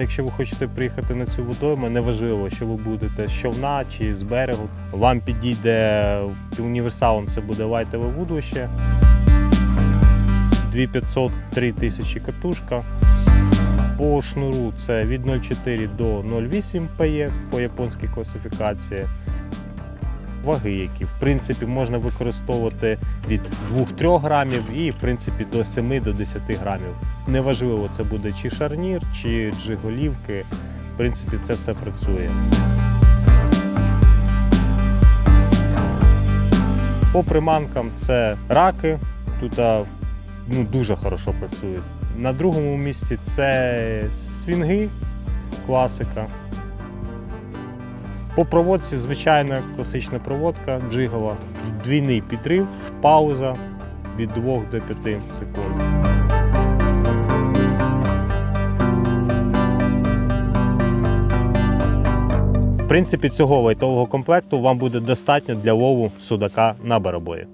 Якщо ви хочете приїхати на цю водойму, неважливо, що ви будете з човна чи з берегу. Вам підійде універсалом, це буде лайтове вудище. 2500 3000 катушка. По шнуру це від 0,4 до 0,8 пє по японській класифікації. Ваги, які в принципі можна використовувати від 2-3 грамів і в принципі до 7 до 10 грамів. Неважливо, це буде чи шарнір, чи джиголівки. В принципі, це все працює. По приманкам це раки. Тут ну, дуже хорошо працюють. На другому місці це свінги, класика. По проводці звичайна класична проводка джигова, двійний підрив, пауза від 2 до 5 секунд. В принципі, цього лайтового комплекту вам буде достатньо для лову судака на барабої.